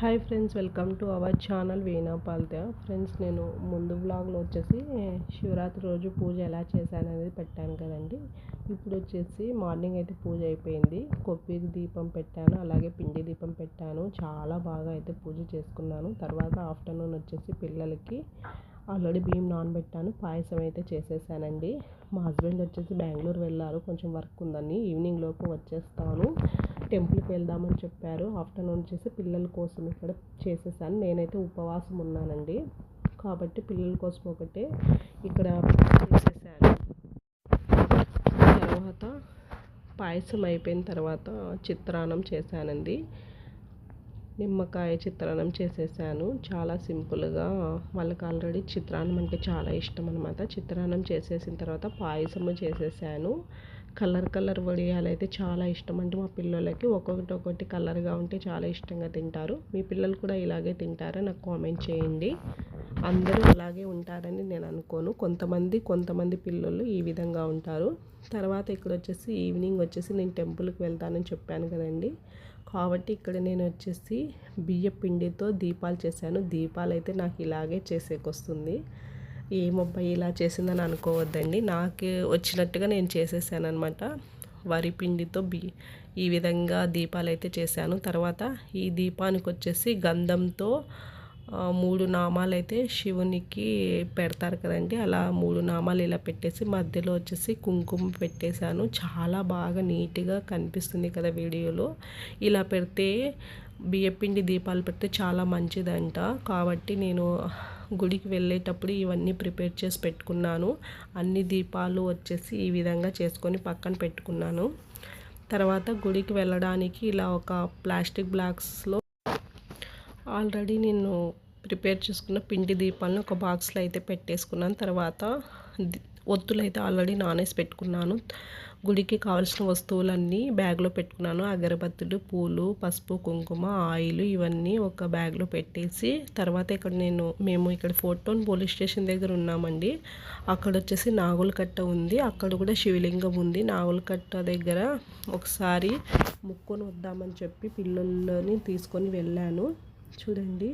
Hi friends welcome to our channel Veena Palthe friends నేను ముందు బ్లాగ్లో వచ్చేసి శివరాత్రి రోజు పూజ ఎలా చేశాను అనేది పెట్టాను కదండి. ఇప్పుడు వచ్చేసి మార్నింగ్ అయితే పూజ అయిపోయింది. కొబ్బరి దీపం పెట్టాను అలాగే పిండి దీపం పెట్టాను. చాలా బాగా అయితే పూజ చేసుకున్నాను. తర్వాత ఆఫ్టర్నూన్ వచ్చేసి పిల్లలకి ఆల్రెడీ బియ్యం నానబెట్టాను. పాయసం అయితే చేసేసానండి. మా హస్బెండ్ వచ్చేసి బెంగళూరు వెళ్ళారు. కొంచెం వర్క్ ఉందని ఈవినింగ్ లోపు వచ్చేస్తాను. టెంపుల్కి వెళ్దామని చెప్పారు. ఆఫ్టర్నూన్ వచ్చేసి పిల్లల కోసం ఇక్కడ చేసేసాను. నేనైతే ఉపవాసం ఉన్నానండి. కాబట్టి పిల్లల కోసం ఒకటే ఇక్కడ చేసేసాను. తర్వాత పాయసం అయిపోయిన తర్వాత చిత్రాన్నం చేశానండి. నిమ్మకాయ చిత్రాన్నం చేసేసాను. చాలా సింపుల్గా వాళ్ళకి ఆల్రెడీ చిత్రాన్నం అంటే చాలా ఇష్టం అనమాట చిత్రాన్నం చేసేసిన తర్వాత పాయసము చేసేసాను. కలర్ కలర్ వడియాలు అయితే చాలా ఇష్టం అంటే మా పిల్లలకి ఒక్కొక్కటి ఒక్కొక్కటి కలర్గా ఉంటే చాలా ఇష్టంగా తింటారు. మీ పిల్లలు కూడా ఇలాగే తింటారా? నాకు కామెంట్ చేయండి. అందరూ అలాగే ఉంటారని నేను అనుకోను. కొంతమంది కొంతమంది పిల్లలు ఈ విధంగా ఉంటారు. తర్వాత ఇక్కడ వచ్చేసి ఈవినింగ్ వచ్చేసి నేను టెంపుల్కి వెళ్తానని చెప్పాను కదండి. కాబట్టి ఇక్కడ నేను వచ్చేసి బియ్య పిండితో దీపాలు చేశాను. దీపాలు అయితే నాకు ఇలాగే చేసేకొస్తుంది. ఏమబ్బాయి ఇలా చేసిందని అనుకోవద్దండి. నాకు వచ్చినట్టుగా నేను చేసేసాను అనమాట వరి పిండితో బి ఈ విధంగా దీపాలు అయితే చేశాను. తర్వాత ఈ దీపానికి వచ్చేసి గంధంతో మూడు నామాలు అయితే శివునికి పెడతారు కదండి. అలా మూడు నామాలు ఇలా పెట్టేసి మధ్యలో వచ్చేసి కుంకుమ పెట్టేశాను. చాలా బాగా నీట్గా కనిపిస్తుంది కదా వీడియోలో. ఇలా పెడితే బియ్యపిండి దీపాలు పెడితే చాలా మంచిదంట. కాబట్టి నేను గుడికి వెళ్ళేటప్పుడు ఇవన్నీ ప్రిపేర్ చేసి పెట్టుకున్నాను. అన్ని దీపాలు వచ్చేసి ఈ విధంగా చేసుకొని పక్కన పెట్టుకున్నాను. తర్వాత గుడికి వెళ్ళడానికి ఇలా ఒక ప్లాస్టిక్ బ్లాక్స్లో ఆల్రెడీ నేను ప్రిపేర్ చేసుకున్న పిండి దీపాలను ఒక బాక్స్లో అయితే పెట్టేసుకున్నాను. తర్వాత ఒత్తులు అయితే ఆల్రెడీ నానేసి పెట్టుకున్నాను. గుడికి కావాల్సిన వస్తువులన్నీ బ్యాగ్లో పెట్టుకున్నాను. అగరబత్తులు పూలు పసుపు కుంకుమ ఆయిల్ ఇవన్నీ ఒక బ్యాగ్లో పెట్టేసి తర్వాత ఇక్కడ నేను మేము ఇక్కడ ఫోర్టోన్ పోలీస్ స్టేషన్ దగ్గర ఉన్నామండి. అక్కడ వచ్చేసి నాగుల కట్ట ఉంది. అక్కడ కూడా శివలింగం ఉంది. నాగుల కట్ట దగ్గర ఒకసారి ముక్కొని వద్దామని చెప్పి పిల్లల్ని తీసుకొని వెళ్ళాను. చూడండి.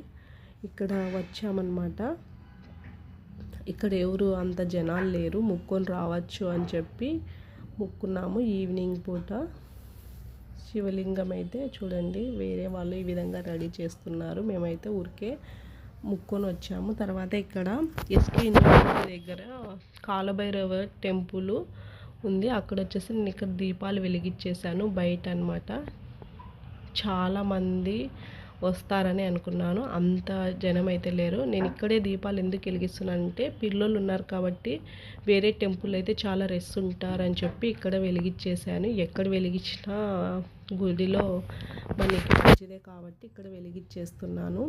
ఇక్కడ వచ్చామన్నమాట. ఇక్కడ ఎవరు అంత జనాలు లేరు. ముక్కొని రావచ్చు అని చెప్పి ముక్కున్నాము ఈవినింగ్ పూట. శివలింగం అయితే చూడండి వేరే వాళ్ళు ఈ విధంగా రెడీ చేస్తున్నారు. మేమైతే ఊరికే ముక్కొని వచ్చాము. తర్వాత ఇక్కడ ఎస్కే యూనివర్సిటీ దగ్గర కాలభైరవ టెంపుల్ ఉంది. అక్కడ వచ్చేసి నేను ఇక్కడ దీపాలు వెలిగించేశాను బయట అనమాట చాలామంది వస్తారని అనుకున్నాను. అంత జనం అయితే లేరు. నేను ఇక్కడే దీపాలు ఎందుకు వెలిగిస్తున్నానంటే పిల్లలు ఉన్నారు కాబట్టి వేరే టెంపుల్ అయితే చాలా రెస్ ఉంటారని చెప్పి ఇక్కడ వెలిగించేసాను ఎక్కడ వెలిగించినా గుడిలో మనకి మంచిదే కాబట్టి ఇక్కడ వెలిగించేస్తున్నాను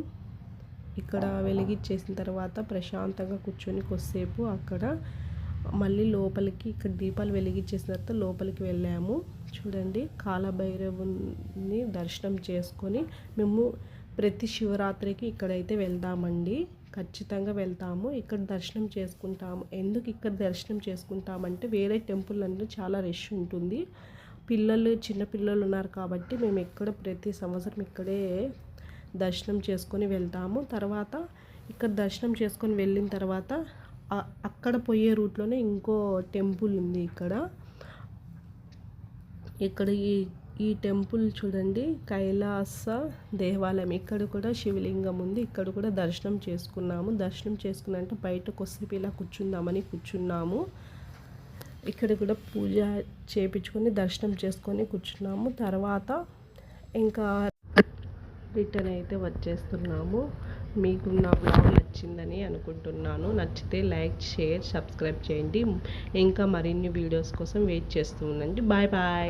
ఇక్కడ వెలిగించేసిన తర్వాత ప్రశాంతంగా కూర్చొని కొద్దిసేపు అక్కడ మళ్ళీ లోపలికి ఇక్కడ దీపాలు వెలిగించేసిన తర్వాత లోపలికి వెళ్ళాము. చూడండి కాలభైరవుని దర్శనం చేసుకొని మేము ప్రతి శివరాత్రికి ఇక్కడైతే వెళ్దామండి. ఖచ్చితంగా వెళ్తాము. ఇక్కడ దర్శనం చేసుకుంటాము. ఎందుకు ఇక్కడ దర్శనం చేసుకుంటామంటే వేరే టెంపుల్ అంటే చాలా రష్ ఉంటుంది. పిల్లలు చిన్న పిల్లలు ఉన్నారు కాబట్టి మేము ఇక్కడ ప్రతి సంవత్సరం ఇక్కడే దర్శనం చేసుకొని వెళ్తాము. తర్వాత ఇక్కడ దర్శనం చేసుకొని వెళ్ళిన తర్వాత అక్కడ పోయే రూట్లోనే ఇంకో టెంపుల్ ఉంది ఇక్కడ. ఇక్కడ ఈ ఈ టెంపుల్ చూడండి కైలాస దేవాలయం. ఇక్కడ కూడా శివలింగం ఉంది. ఇక్కడ కూడా దర్శనం చేసుకున్నాము. దర్శనం చేసుకున్నంటే బయటకు వస్తే ఇలా కూర్చుందామని కూర్చున్నాము. ఇక్కడ కూడా పూజ చేపించుకొని దర్శనం చేసుకొని కూర్చున్నాము. తర్వాత ఇంకా రిటర్న్ అయితే వచ్చేస్తున్నాము. మీకు నా బ్లాగ్ నచ్చిందని అనుకుంటున్నాను. నచ్చితే లైక్ షేర్ సబ్స్క్రైబ్ చేయండి. ఇంకా మరిన్ని వీడియోస్ కోసం వెయిట్ చేస్తూ ఉండండి. Bye bye.